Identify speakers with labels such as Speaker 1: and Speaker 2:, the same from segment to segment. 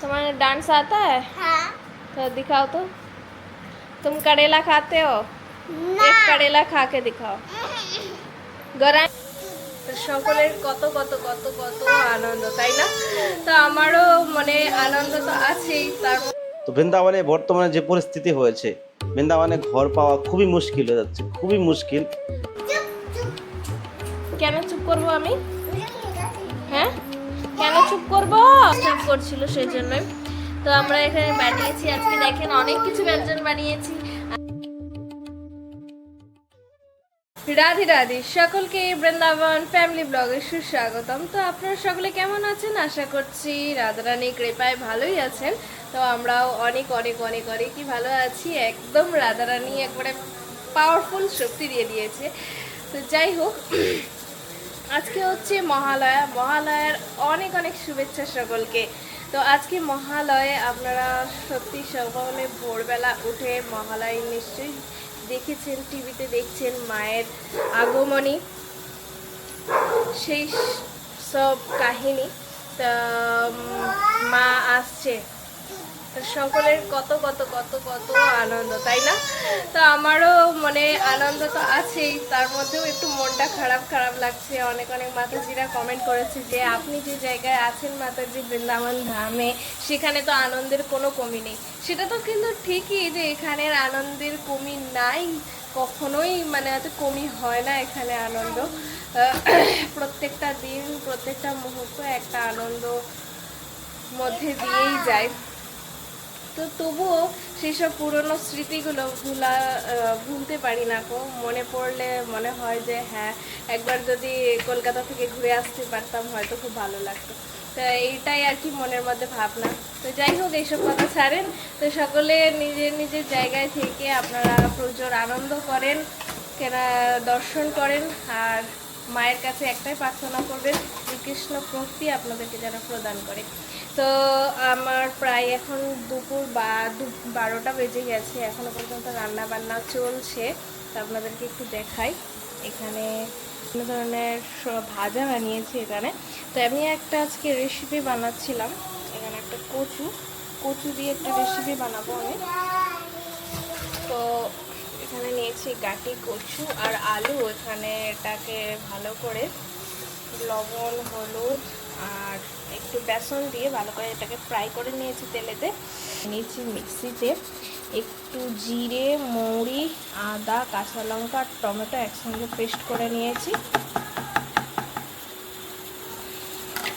Speaker 1: तुम्हारा डांस आता है
Speaker 2: हाँ
Speaker 1: तो दिखाओ तो तुम करेला खाते हो एक करेला खा के दिखाओ গড়াই তো সকলের কত কত কত কত আনন্দ তাই না তো আমারও মানে আনন্দ তো আছেই তার
Speaker 3: তো বৃন্দাবনে বর্তমানে যে পরিস্থিতি হয়েছে বৃন্দাবনে ঘর পাওয়া খুবই মুশকিল হয়ে যাচ্ছে খুবই মুশকিল
Speaker 1: কেন চুপ করব আমি হ্যাঁ কেন চুপ করব। চুপ করছিল সেই জন্যই তো আমরা এখানে বানিয়েছি। আজকে দেখেন অনেক কিছু ব্যঞ্জন বানিয়েছি। রাধে রাধে, সকলকে বৃন্দাবন ফ্যামিলি ব্লগে সুস্বাগতম। তো আপনারা সকলে কেমন আছেন? আশা করছি রাধারানী কৃপায় ভালোই আছেন। তো আমরাও অনেক অনেক অনেক, অনেকই ভালো আছি। একদম রাধারানী একবারে পাওয়ারফুল শক্তি দিয়ে দিয়েছে। তো যাই হোক আজকে হচ্ছে মহালয়া। মহালয়ার অনেক অনেক শুভেচ্ছা সকলকে। তো আজকে মহালয়ে আপনারা সত্যি সকলে ভোরবেলা উঠে মহালয় নিশ্চয়ই দেখেছেন, টিভিতে দেখছেন মায়ের আগমনী। সেই সব কাহিনী। তা মা আসছে। সকলের কত কত কত কত আনন্দ, তাই না? তো আমারও মানে আনন্দ তো আছেই, তার মধ্যেও একটু মনটা খারাপ খারাপ লাগছে। অনেক অনেক মাতাজিরা কমেন্ট করেছে যে, আপনি যে জায়গায় আছেন মাতাজি বৃন্দাবন ধামে, সেখানে তো আনন্দের কোনো কমি নেই। সেটা তো কিন্তু ঠিকই যে, এখানের আনন্দের কমি নাই, কখনোই মানে এত কমি হয় না এখানে আনন্দ। প্রত্যেকটা দিন, প্রত্যেকটা মুহূর্ত একটা আনন্দ মধ্যে দিয়েই যায়। তো তবুও সেসব পুরনো স্মৃতিগুলো ভুলা ভুলতে পারি না কো মনে পড়লে মনে হয় যে হ্যাঁ একবার যদি কলকাতা থেকে ঘুরে আসতে পারতাম, হয়তো খুব ভালো লাগতো। তো এইটাই আর কি মনের মধ্যে ভাবনা। তো যাই হোক, এইসব কথা ছাড়েন। তো সকলে নিজের নিজের জায়গায় থেকে আপনারা প্রচুর আনন্দ করেন, কেনা দর্শন করেন, আর মায়ের কাছে একটাই প্রার্থনা করবেন, শ্রীকৃষ্ণ ভক্তি আপনাদেরকে যেন প্রদান করে। তো আমার প্রায় এখন দুপুর বা বারোটা বেজে গেছে। এখনও পর্যন্ত রান্না বান্না চলছে। তো আপনাদেরকে একটু দেখাই। এখানে বিভিন্ন ধরনের ভাজা বানিয়েছি এখানে। তো আমি একটা আজকে রেসিপি বানাচ্ছিলাম। এখানে একটা কচু। কচু দিয়ে একটা রেসিপি বানাবো আমি। তো এখানে নিয়েছি গাটি কচু আর আলু। এখানে এটাকে ভালো করে লবণ, হলুদ আর একটু বেসন দিয়ে ভালো করে এটাকে ফ্রাই করে নিয়েছি তেলেতে। নিয়েছি মিক্সিতে একটু জিরে, মৌরি, আদা, কাঁচা লঙ্কা আর টমেটো একসঙ্গে পেস্ট করে নিয়েছি।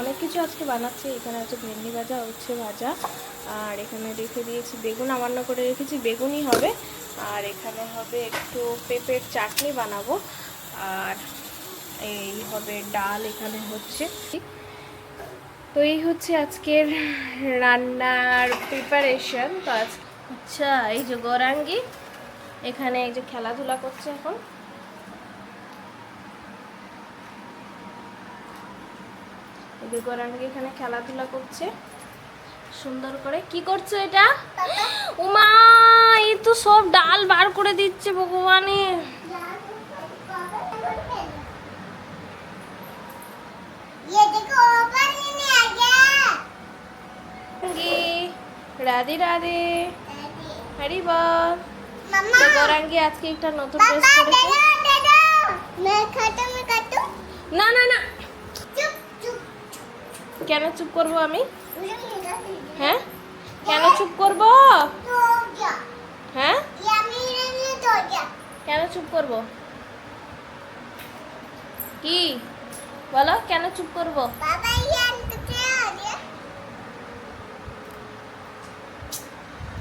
Speaker 1: অনেক কিছু আজকে বানাচ্ছি, এখানে আছে ভেন্ডি ভাজা, উচ্ছে ভাজা, আর এখানে রেখে দিয়েছি বেগুন আমান্য করে রেখেছি বেগুনই হবে, আর এখানে হবে একটু পেঁপের চাটনি বানাবো, আর এই হবে ডাল এখানে হচ্ছে। তো এই হচ্ছে আজকের রান্নার প্রিপারেশন তো আজ আচ্ছা এই যে গৌরাঙ্গি এখানে এই যে খেলাধুলা করছে এখন। এই যে গৌরাঙ্গি এখানে খেলাধুলা করছে। সুন্দর করে। কি করছ এটা? উমা এই তো সব ডাল বার করে দিচ্ছে ভগবানে রাধে রাধে হরি বল তো গৌরাঙ্গি আজকে একটা নতুন ড্রেস পরেছে না না না কেন চুপ করব আমি? হ্যাঁ? কেন চুপ করব? হ্যাঁ? কেন চুপ করব? কি? বলো কেন চুপ করব?
Speaker 2: বাবা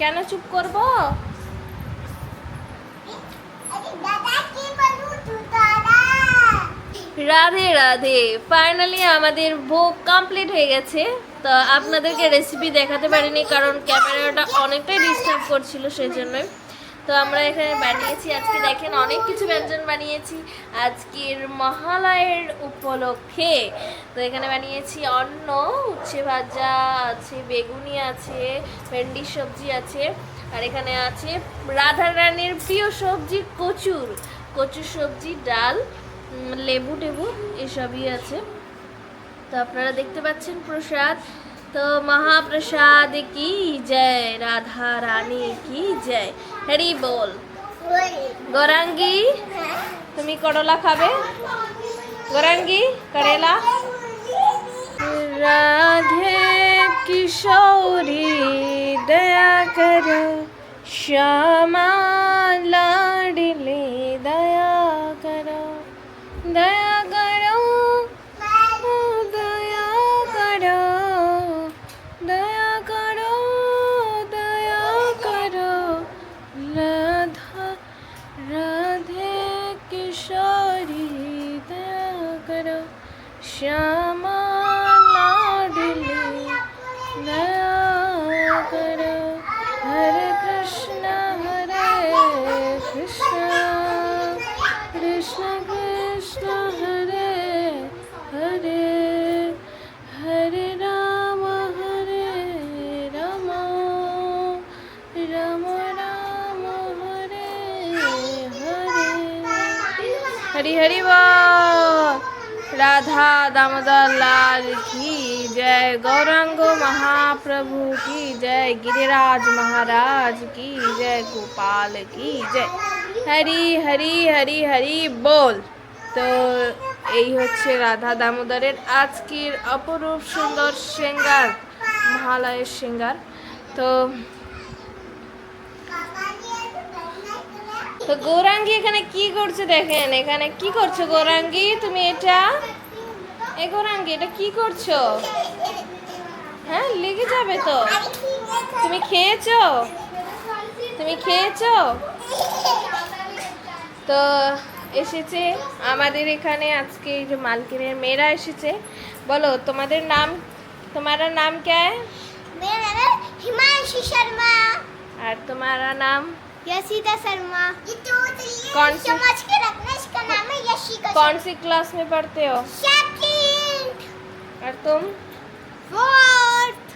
Speaker 1: কেন চুপ করব? রাধে রাধে ফাইনালি আমাদের ভোগ কমপ্লিট হয়ে গেছে। তো আপনাদেরকে রেসিপি দেখাতে পারিনি, কারণ ক্যামেরাটা অনেকটাই ডিস্টার্ব করছিল, সেজন্যই। তো আমরা এখানে বানিয়েছি। আজকে দেখেন অনেক কিছু ব্যঞ্জন বানিয়েছি। আজকের মহালয়ের উপলক্ষে। তো এখানে বানিয়েছি অন্ন, উচ্ছে ভাজা আছে, বেগুনি আছে, ভেন্ডি সবজি আছে, আর এখানে আছে রাধা রানীর প্রিয় সবজি কচুর। কচুর সবজি, ডাল লেবু টেবু, এসবই আছে। তো আপনারা দেখতে পাচ্ছেন প্রসাদ। তো মহাপ্রসাদ কি জয় রাধা রানী কি জয়। হরি বল। গৌরাঙ্গি তুমি করলা খাবে? গৌরাঙ্গি করেলা রাধে কিশোরী দয়া কর শ্যামা লাডলি। দামোদর লাল কি জয় গৌরাঙ্গ মহাপ্রভু কি জয় গিরিরাজ মহারাজ কি জয় গোপাল কি জয় হরি হরি হরি হরি বল তো এই হচ্ছে রাধা দামোদরের আজকের অপরূপ সুন্দর সিঙ্গার, মহালয়ের সিঙ্গার। তো তো গৌরাঙ্গি এখানে কি করছে দেখেন, এখানে কি করছ গৌরাঙ্গি? তুমি এটা এ গৌরাঙ্গি এটা কি করছো হ্যাঁ লেগে যাবে তো তুমি খেয়েছো তুমি খেয়েছো তো এসেছে আমাদের এখানে আজকে এই যে মালকিনের মেয়েরা এসেছে বলো তোমাদের নাম তোমারা নাম क्या है
Speaker 2: मेरा नाम हिमांशु शर्मा
Speaker 1: और तुम्हारा नाम
Speaker 2: यशिता शर्मा
Speaker 1: कौन सी?
Speaker 2: समझ के रखना इसका नाम है यशिका
Speaker 1: कौन सी क्लास में पढ़ते हो
Speaker 2: सेकंड
Speaker 1: और तुम
Speaker 2: फोर्थ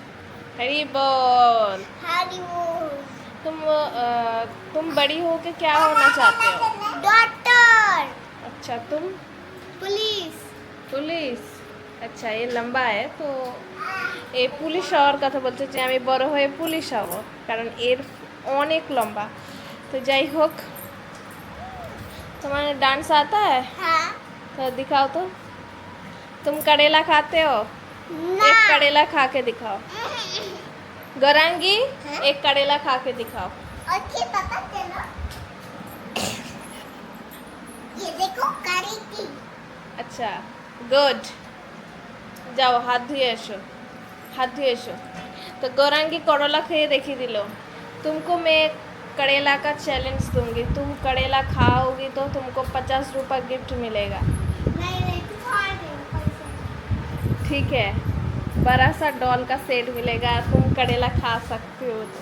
Speaker 1: हरी बोल
Speaker 2: हरी बोल
Speaker 1: तुम अ, तुम बड़ी हो के क्या होना चाहते हो
Speaker 2: डॉक्टर
Speaker 1: अच्छा तुम
Speaker 2: पुलिस
Speaker 1: পুলিশ আচ্ছা এ লম্বা है তো এই পুলিশ হওয়ার কথা বলছে যে আমি বড় হয়ে পুলিশ হব কারণ এর অনেক লম্বা তো যাই হোক তোমার डांस आता है
Speaker 2: हाँ
Speaker 1: तो दिखाओ तो तुम करेला खाते हो? एक करेला खा के दिखाओ। गोरंगी
Speaker 2: हाँ।
Speaker 1: एक करेला खा के दिखाओ।
Speaker 2: ओके पापा चलो। ये देखो करेगी
Speaker 1: अच्छा गुड जाओ हाथ ধুয়ে এসো हाथ ধুয়ে এসো तो गोरंगी करोला खाए देखी दिलो। तुमको मैं करेला का चैलेंज दूँगी। तुम करेला खाओगी तो तुमको पचास रुपया गिफ्ट मिलेगा।
Speaker 2: नहीं
Speaker 1: ठीक है बड़ा सा डॉल का सेट मिलेगा तुम करेला खा सकते हो तो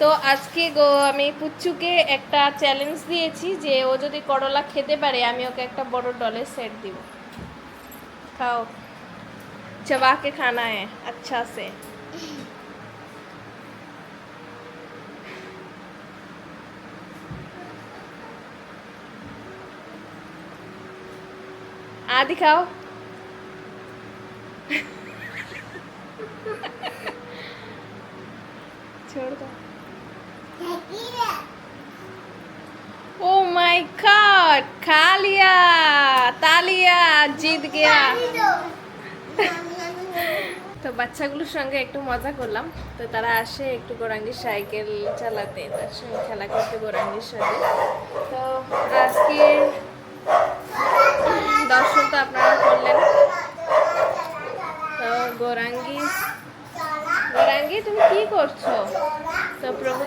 Speaker 1: তো আজকে গো আমি পুচ্চুকে একটা চ্যালেঞ্জ দিয়েছি যে ও যদি করলা খেতে পারে আমি ওকে একটা বড় ডলের সেট দিব খাও चबा के खाना है अच्छा से आ दिखाओ छोड़ दो ओ माय गॉड खा लिया तालिया जीत गया তো বাচ্চাগুলোর সঙ্গে একটু মজা করলাম তো তারা আসে একটু গোরাঙ্গির সাইকেল চালাতে তার সঙ্গে খেলা করতে গোরাঙ্গির সাথে তো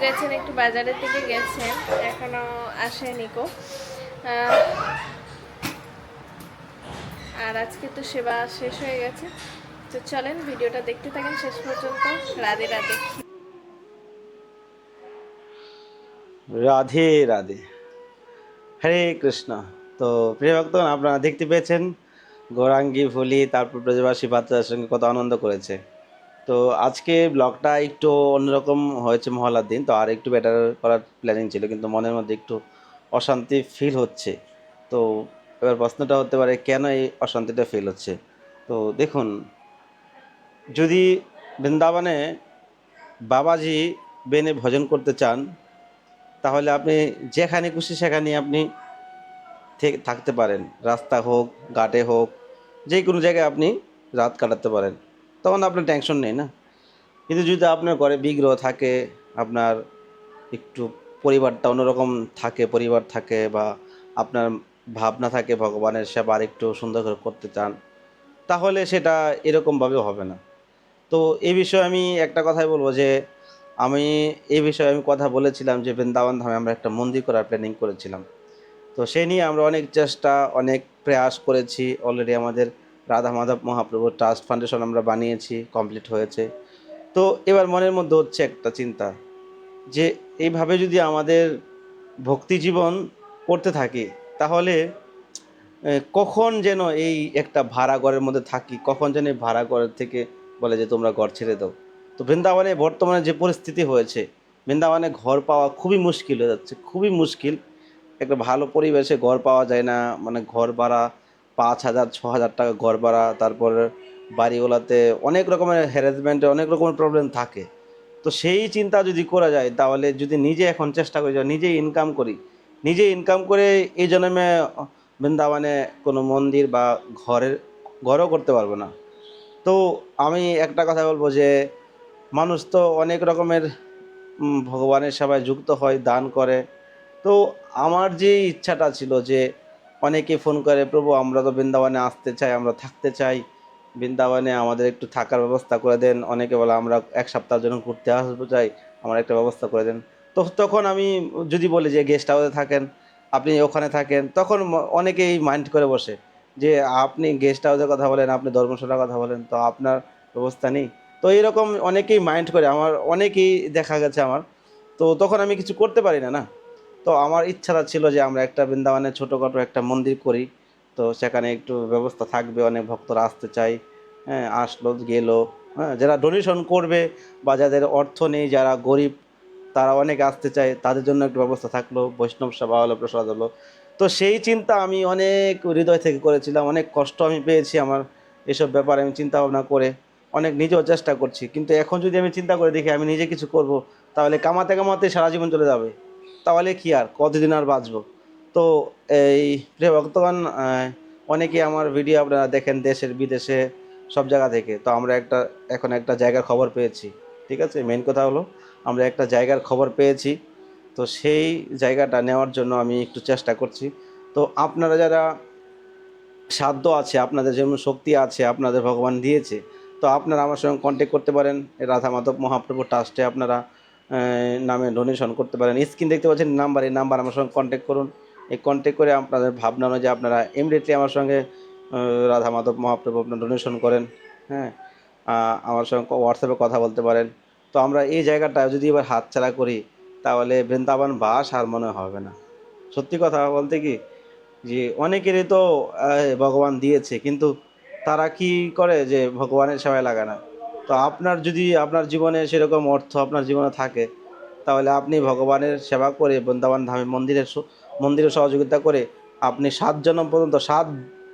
Speaker 1: গেছেন, একটু বাজারের দিকে গেছেন, এখনও আসেনি কো। আর আজকে তো সেবা শেষ হয়ে গেছে। তো চলেন, ভিডিওটা দেখতে থাকেন, শেষ পর্যন্ত রাধে রাধে।
Speaker 3: রাধে রাধে। হরে কৃষ্ণ। তো প্রিয় ভক্তগণ, আপনারা দেখতে পেয়েছেন গৌরাঙ্গী ভুলি, তারপর ব্রজবাসী বাচ্চাদের সঙ্গে কত আনন্দ করেছে। তো আজকে ব্লগটা একটু অন্যরকম হয়েছে মহলার দিন, তো আর একটু বেটার করার প্ল্যানিং ছিল, কিন্তু মনের মধ্যে একটু অশান্তি ফিল হচ্ছে। তো এবার প্রশ্নটা হতে পারে, কেন এই অশান্তিটা ফিল হচ্ছে? তো দেখুন, যদি বৃন্দাবনে বাবাজি বেনে ভজন করতে চান, তাহলে আপনি যেখানে খুশি সেখানে আপনি থাকতে পারেন। রাস্তা হোক, ঘাটে হোক যে কোনো জায়গায় আপনি রাত কাটাতে পারেন। তখন আপনার টেনশন নেই না? কিন্তু যদি আপনার ঘরে বিগ্রহ থাকে, আপনার একটু পরিবারটা অন্যরকম থাকে, পরিবার থাকে বা আপনার ভাবনা থাকে ভগবানের সেবা আর একটু সুন্দর করে করতে চান, তাহলে সেটা এরকমভাবে হবে না। তো এই বিষয়ে আমি একটা কথাই বলব যে, আমি এই বিষয়ে আমি কথা বলেছিলাম যে, বৃন্দাবন ধামে আমরা একটা মন্দির করার প্ল্যানিং করেছিলাম। তো সে নিয়ে আমরা অনেক চেষ্টা, অনেক প্রয়াস করেছি অলরেডি আমাদের রাধা মাধব মহাপ্রভু ট্রাস্ট ফাউন্ডেশন আমরা বানিয়েছি কমপ্লিট হয়েছে। তো এবার মনের মধ্যে হচ্ছে একটা চিন্তা যে এইভাবে যদি আমাদের ভক্তি জীবন করতে থাকি, তাহলে কখন যেন এই একটা ভাড়া ঘরের মধ্যে থাকি, কখন যেন এই ভাড়া ঘরের থেকে বলে যে তোমরা ঘর ছেড়ে দাও। তো বৃন্দাবনে বর্তমানে যে পরিস্থিতি হয়েছে, বৃন্দাবনে ঘর পাওয়া খুবই মুশকিল হয়ে যাচ্ছে, খুবই মুশকিল। একটা ভালো পরিবেশে ঘর পাওয়া যায় না মানে ঘর ভাড়া পাঁচ হাজার ছ হাজার টাকা ঘর ভাড়া, তারপর বাড়িওয়ালাতে অনেক রকমের হ্যারাসমেন্টে অনেক রকমের প্রবলেম থাকে। তো সেই চিন্তা যদি করা যায়, তাহলে যদি নিজে এখন চেষ্টা করি নিজে ইনকাম করি নিজে ইনকাম করে এই জন্মে বৃন্দাবনে কোনো মন্দির বা ঘরের, ঘরও করতে পারব না। তো আমি একটা কথা বলব যে, মানুষ তো অনেক রকমের ভগবানের সেবায় যুক্ত হয়, দান করে। তো আমার যে ইচ্ছাটা ছিল যে অনেকে ফোন করে, প্রভু, আমরা তো বৃন্দাবনে আসতে চাই, আমরা থাকতে চাই। বৃন্দাবনে আমাদের একটু থাকার ব্যবস্থা করে দেন। অনেকে বলে, আমরা এক সপ্তাহের জন্য ঘুরতে আসব চাই, আমার একটা ব্যবস্থা করে দেন। তো তখন আমি যদি বলি যে, গেস্ট হাউসে থাকেন, আপনি ওখানে থাকেন, তখন অনেকেই মাইন্ড করে বসে যে, আপনি গেস্ট হাউসের কথা বলেন, আপনি ধর্মশালার কথা বলেন, তো আপনার ব্যবস্থা নেই। তো এরকম অনেকেই মাইন্ড করে, আমার অনেকেই দেখা গেছে আমার। তো তখন আমি কিছু করতে পারি না না? তো আমার ইচ্ছাটা ছিল যে আমরা একটা বৃন্দাবনে ছোটোখাটো একটা মন্দির করি। তো সেখানে একটু ব্যবস্থা থাকবে, অনেক ভক্তরা আসতে চাই হ্যাঁ আসলো, গেলো। হ্যাঁ যারা ডোনেশন করবে বা যাদের অর্থ নেই, যারা গরিব, তারা অনেক আসতে চায়। তাদের জন্য একটু ব্যবস্থা থাকল, বৈষ্ণব সেবা হলো, প্রসাদ হলো। তো সেই চিন্তা আমি অনেক হৃদয় থেকে করেছিলাম, অনেক কষ্ট আমি পেয়েছি আমার এসব ব্যাপারে আমি চিন্তা ভাবনা করে। অনেক নিজেও চেষ্টা করছি। কিন্তু এখন যদি আমি চিন্তা করে দেখি আমি নিজে কিছু করব, তাহলে কামাতে কামাতে সারা জীবন চলে যাবে। তাহলে কি আর? কতদিন আর বাঁচবো? তো এই প্রিয় ভক্তগণ আহ, অনেকেই আমার ভিডিও আপনারা দেখেন দেশের বিদেশে সব জায়গা থেকে। তো আমরা একটা এখন একটা জায়গার খবর পেয়েছি। ঠিক আছে? মেন কথা হলো আমরা একটা জায়গার খবর পেয়েছি। তো সেই জায়গাটা নেওয়ার জন্য আমি একটু চেষ্টা করছি। তো আপনারা যারা সাধ্য আছে আপনাদের যেমন শক্তি আছে আপনাদের ভগবান দিয়েছে তো আপনারা আমার সঙ্গে কন্ট্যাক্ট করতে পারেন। রাধা মাধব মহাপ্রভু ট্রাস্টে আপনারা নামে ডোনেশন করতে পারেন। স্ক্রিন দেখতে পাচ্ছেন নাম্বার এই নাম্বার আমার সঙ্গে কন্ট্যাক্ট করুন। এই কন্ট্যাক্ট করে আপনাদের ভাবনা অনুযায়ী আপনারা ইমিডিয়েটলি আমার সঙ্গে রাধা মাধব মহাপ্রভু আপনার ডোনেশন করেন হ্যাঁ? আমার সঙ্গে হোয়াটসঅ্যাপে কথা বলতে পারেন। তো আমরা এই জায়গাটা যদি এবার হাতছাড়া করি, তাহলে বৃন্দাবন বাস আর মনে হবে না। সত্যি কথা বলতে কি? যে অনেকেরই তো ভগবান দিয়েছে, কিন্তু তারা কি করে যে ভগবানের সেবায় লাগায় না? তো আপনার যদি আপনার জীবনে সেরকম অর্থ আপনার জীবনে থাকে, তাহলে আপনি ভগবানের সেবা করে বৃন্দাবন ধামে মন্দিরের মন্দিরের সহযোগিতা করে আপনি সাত জন্ম পর্যন্ত, সাত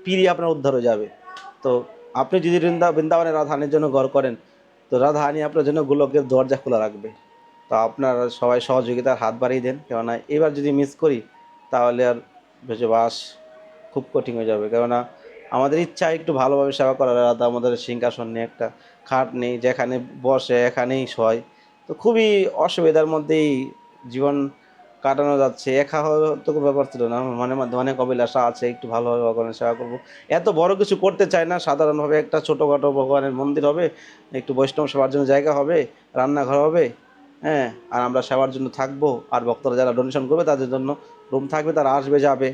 Speaker 3: পিড়ি আপনার উদ্ধার হয়ে যাবে। তো আপনি যদি বৃন্দা বৃন্দাবনে রাধাহানির জন্য ঘর করেন, তো রাধাহানি আপনার জন্য গোলকের দরজা খোলা রাখবে। তো আপনারা সবাই সহযোগিতার হাত বাড়িয়ে দেন, কেননা এবার যদি মিস করি, তাহলে আর বেঁচে বাস খুব কঠিন হয়ে যাবে। কেননা আমাদের ইচ্ছা একটু ভালোভাবে সেবা করার আলাদা, আমাদের সিংহাসন নিয়ে একটা খাট নেই, যেখানে বসে এখানেই শয়। তো খুবই অসুবিধার মধ্যেই জীবন কাটানো যাচ্ছে। একা হওয়ার তো ব্যাপার ছিল না। মনের মধ্যে অনেক অভিলাষা আছে, একটু ভালোভাবে ভগবানের সেবা করব। এত বড় কিছু করতে চায় না। সাধারণভাবে একটা ছোটোখাটো ভগবানের মন্দির হবে, একটু বৈষ্ণব সেবার জন্য জায়গা হবে, রান্নাঘর হবে হ্যাঁ আর আমরা সেবার জন্য থাকব। আর ভক্তরা যারা ডোনেশন করবে, তাদের জন্য রুম থাকবে, তারা আসবে, যাবে।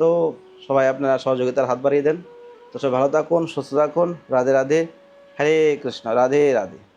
Speaker 3: তো সবাই আপনারা সহযোগিতার হাত বাড়িয়ে দেন। তো সবাই ভালো থাকুন, সুস্থ থাকুন। রাধে রাধে। হরে কৃষ্ণ। রাধে রাধে।